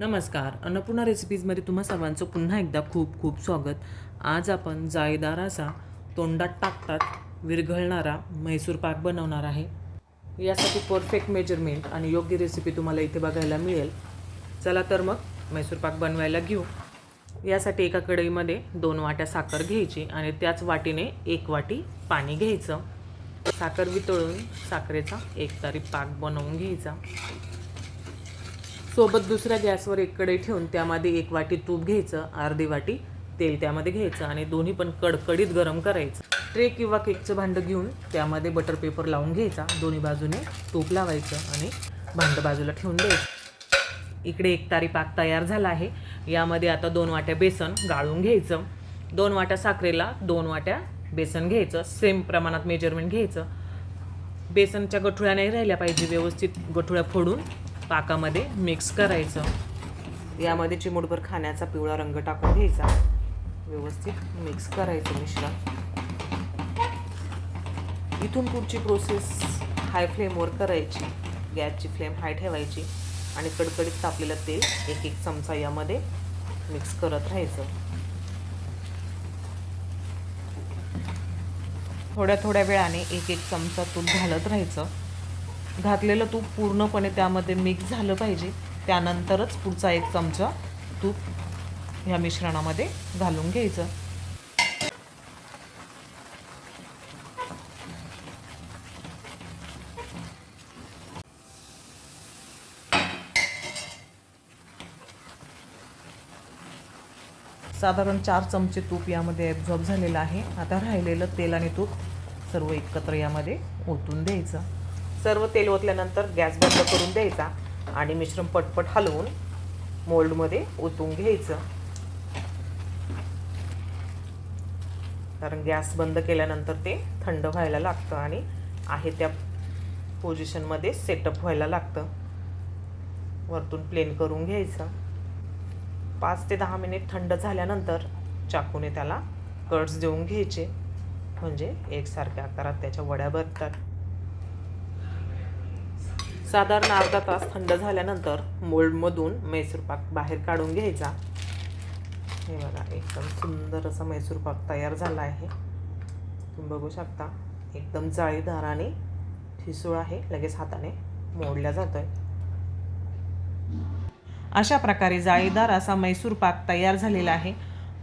नमस्कार. अन्नपूर्णा रेसिपीजमध्ये तुम्हा सर्वांचं पुन्हा एकदा खूप खूप स्वागत. आज आपण जाळीदार असा तोंडात टाकतात विरघळणारा म्हैसूर पाक बनवणार आहे. यासाठी परफेक्ट मेजरमेंट आणि योग्य रेसिपी तुम्हाला इथे बघायला मिळेल. चला तर मग म्हैसूर पाक बनवायला घेऊ. यासाठी एका कढईमध्ये दोन वाट्या साखर घ्यायची आणि त्याच वाटीने एक वाटी पाणी घ्यायचं. साखर वितळून साखरेचा एक तारी पाक बनवून घ्यायचा. सोबत दुसऱ्या गॅसवर एक कढई ठेवून त्यामध्ये एक वाटी तूप घ्यायचं अर्धी वाटी तेल त्यामध्ये घ्यायचं आणि दोन्ही पण कडकडीत गरम करायचं. ट्रे किंवा केकचं भांडं घेऊन त्यामध्ये बटर पेपर लावून घ्यायचा. दोन्ही बाजूने तूप लावायचं आणि भांडं बाजूला ठेवून द्यायचं. इकडे एक तारी पाक तयार झाला आहे. यामध्ये आता दोन वाट्या बेसन गाळून घ्यायचं. दोन वाट्या साखरेला दोन वाट्या बेसन घ्यायचं. सेम प्रमाणात मेजरमेंट घ्यायचं. बेसनच्या गठुळ्या नाही राहिल्या पाहिजे. व्यवस्थित गठुळ्या फोडून पाकामध्ये मिक्स करायचं. यामध्ये चिमूटभर खाण्याचा पिवळा रंग टाकून घ्यायचा. व्यवस्थित मिक्स करायचं मिश्रण. इथून पुढची प्रोसेस हाय फ्लेमवर करायची. गॅसची फ्लेम हाय ठेवायची आणि कडकडीत तापलेलं तेल एक एक चमचा यामध्ये मिक्स करत राहायचं. थोड्या थोड्या वेळाने एक एक चमचा तूप घालत राहायचं. घातलेलं तूप पूर्णपणे त्यामध्ये मिक्स झालं पाहिजे. त्यानंतरच पुढचा एक चमचा तूप ह्या मिश्रणामध्ये घालून घ्यायचं. साधारण चार चमचे तूप यामध्ये ॲब्झॉर्ब झालेलं आहे. आता राहिलेलं तेल आणि तूप सर्व एकत्र यामध्ये ओतून द्यायचं. सर्व तेल ओतल्यानंतर गॅस बंद करून द्यायचा आणि मिश्रण पटपट हलवून मोल्डमध्ये ओतून घ्यायचं. कारण गॅस बंद केल्यानंतर ते थंड व्हायला लागतं आणि आहे त्या पोझिशनमध्ये सेटअप व्हायला लागतं. वरतून प्लेन करून घ्यायचं. पाच ते दहा मिनिट थंड झाल्यानंतर चाकूने त्याला कट्स देऊन घ्यायचे. म्हणजे एकसारख्या आकारात त्याच्या वड्या भरतात. साधारण अर्धा तास थंड झाल्यानंतर मोल्डमधून मैसूर पाक बाहेर काढून घ्यायचा. हे बघा एकदम सुंदर असा मैसूर पाक तयार झाला आहे. तुम्ही बघू शकता एकदम जाळीदाराने ठिसूळ आहे. लगेच हाताने मोडल्या जातोय. अशा प्रकारे जाळीदार असा मैसूर पाक तयार झालेला आहे.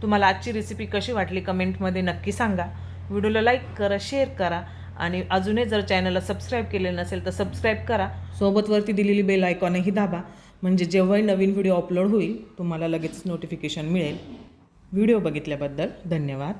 तुम्हाला आजची रेसिपी कशी वाटली कमेंटमध्ये नक्की सांगा. व्हिडिओला लाईक करा शेअर करा. आणि अजूनही जर चॅनलला सबस्क्राईब केले नसेल तर सबस्क्राईब करा. सोबतवरती दिलेली बेल आयकॉनही दाबा. म्हणजे जेव्हाही नवीन व्हिडिओ अपलोड होईल तुम्हाला लगेच नोटिफिकेशन मिळेल. व्हिडिओ बघितल्याबद्दल धन्यवाद.